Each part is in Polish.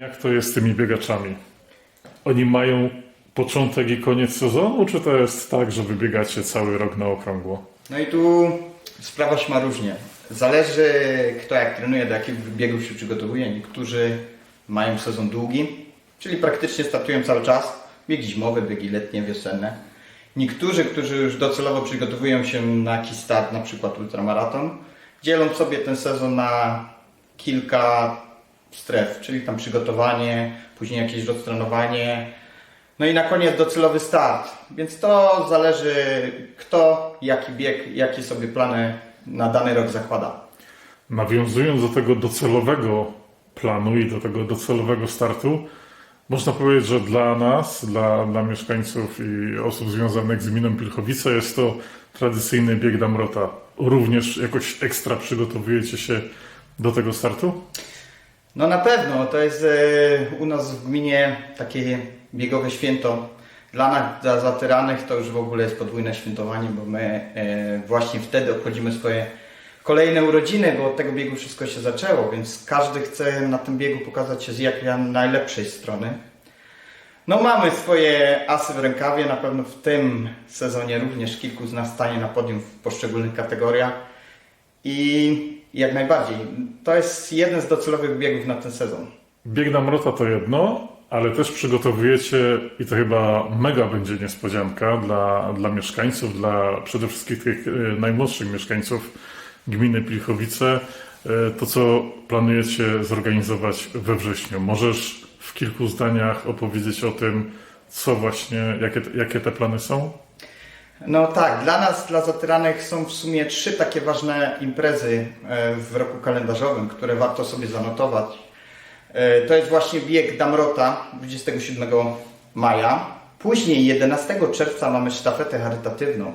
Jak to jest z tymi biegaczami? Oni mają początek i koniec sezonu, czy to jest tak, że wybiegacie cały rok na okrągło? No i tu sprawa się ma różnie. Zależy kto jak trenuje, do jakich biegów się przygotowuje. Niektórzy mają sezon długi, czyli praktycznie startują cały czas. Biegi zimowe, biegi letnie, wiosenne. Niektórzy, którzy już docelowo przygotowują się na jakiś start, na przykład ultramaraton, dzielą sobie ten sezon na kilka stref, czyli tam przygotowanie, później jakieś roztrenowanie, no i na koniec docelowy start. Więc to zależy kto, jaki bieg, jakie sobie plany na dany rok zakłada. Nawiązując do tego docelowego planu i do tego docelowego startu, można powiedzieć, że dla nas, dla, dla mieszkańców i osób związanych z gminą Pilchowice jest to tradycyjny bieg Damrota. Również jakoś ekstra przygotowujecie się do tego startu? No na pewno, to jest e, u nas w gminie takie biegowe święto. Dla nas, dla zatyranych to już w ogóle jest podwójne świętowanie, bo my e, właśnie wtedy obchodzimy swoje kolejne urodziny, bo od tego biegu wszystko się zaczęło, więc każdy chce na tym biegu pokazać się z jak najlepszej strony. No mamy swoje asy w rękawie, na pewno w tym sezonie również kilku z nas stanie na podium w poszczególnych kategoriach. I jak najbardziej. To jest jeden z docelowych biegów na ten sezon. Bieg Damrota to jedno, ale też przygotowujecie, i to chyba mega będzie niespodzianka dla, dla mieszkańców, dla przede wszystkim tych e, najmłodszych mieszkańców gminy Pilchowice, e, to co planujecie zorganizować we wrześniu. Możesz w kilku zdaniach opowiedzieć o tym, co właśnie, jakie, jakie te plany są? No tak, dla nas, dla zatyranych są w sumie trzy takie ważne imprezy e, w roku kalendarzowym, które warto sobie zanotować. E, To jest właśnie bieg Damrota 27 maja. Później 11 czerwca mamy sztafetę charytatywną.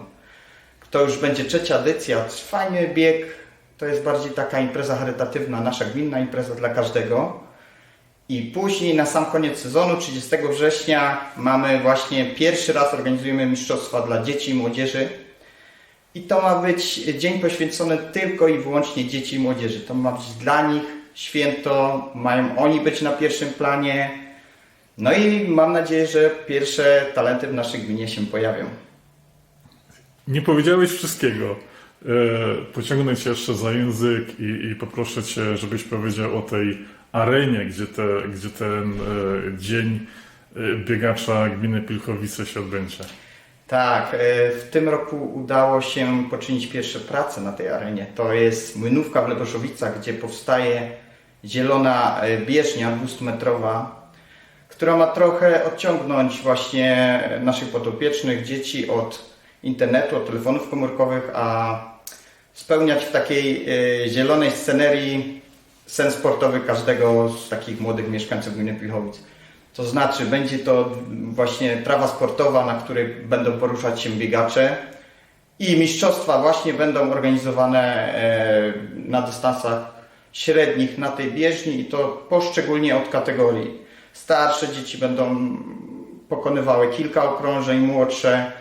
To już będzie trzecia edycja. Fajny bieg. To jest bardziej taka impreza charytatywna, nasza gminna impreza dla każdego. I później na sam koniec sezonu, 30 września, mamy właśnie pierwszy raz organizujemy mistrzostwa dla dzieci i młodzieży. I to ma być dzień poświęcony tylko i wyłącznie dzieci i młodzieży. To ma być dla nich święto, mają oni być na pierwszym planie. No i mam nadzieję, że pierwsze talenty w naszej gminie się pojawią. Nie powiedziałeś wszystkiego. E, Pociągnę cię jeszcze za język i, i poproszę cię, żebyś powiedział o tej arenie, gdzie, te, gdzie ten e, dzień e, biegacza gminy Pilchowice się odbędzie. Tak, e, w tym roku udało się poczynić pierwsze prace na tej arenie. To jest Młynówka w Leboszowicach, gdzie powstaje zielona e, bieżnia 200-metrowa, która ma trochę odciągnąć właśnie naszych podopiecznych dzieci od internetu, od telefonów komórkowych, a spełniać w takiej zielonej scenerii sen sportowy każdego z takich młodych mieszkańców gminy Pilchowic. To znaczy, będzie to właśnie trawa sportowa, na której będą poruszać się biegacze i mistrzostwa właśnie będą organizowane e, na dystansach średnich na tej bieżni i to poszczególnie od kategorii. Starsze dzieci będą pokonywały kilka okrążeń, młodsze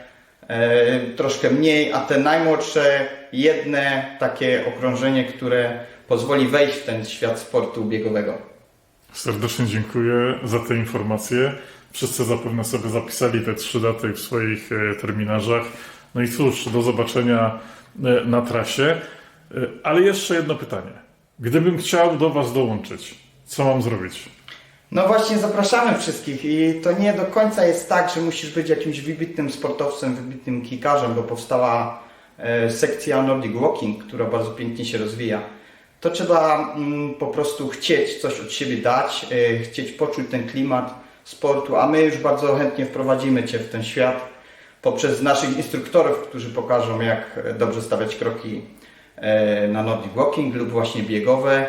e, troszkę mniej, a te najmłodsze jedne takie okrążenie, które pozwoli wejść w ten świat sportu biegowego. Serdecznie dziękuję za te informacje. Wszyscy zapewne sobie zapisali te trzy daty w swoich e, terminarzach. No i cóż, do zobaczenia e, na trasie. E, Ale jeszcze jedno pytanie. Gdybym chciał do Was dołączyć, co mam zrobić? No właśnie zapraszamy wszystkich i to nie do końca jest tak, że musisz być jakimś wybitnym sportowcem, wybitnym kikarzem, bo powstała sekcja Nordic Walking, która bardzo pięknie się rozwija. To trzeba mm, po prostu chcieć coś od siebie dać, e, chcieć poczuć ten klimat sportu, a my już bardzo chętnie wprowadzimy Cię w ten świat poprzez naszych instruktorów, którzy pokażą jak e, dobrze stawiać kroki e, na Nordic Walking lub właśnie biegowe.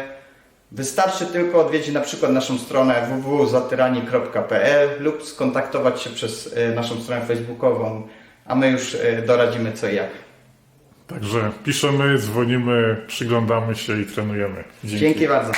Wystarczy tylko odwiedzić na przykład naszą stronę www.zatyrani.pl lub skontaktować się przez e, naszą stronę facebookową, a my już e, doradzimy co i jak. Także piszemy, dzwonimy, przyglądamy się i trenujemy. Dzięki bardzo.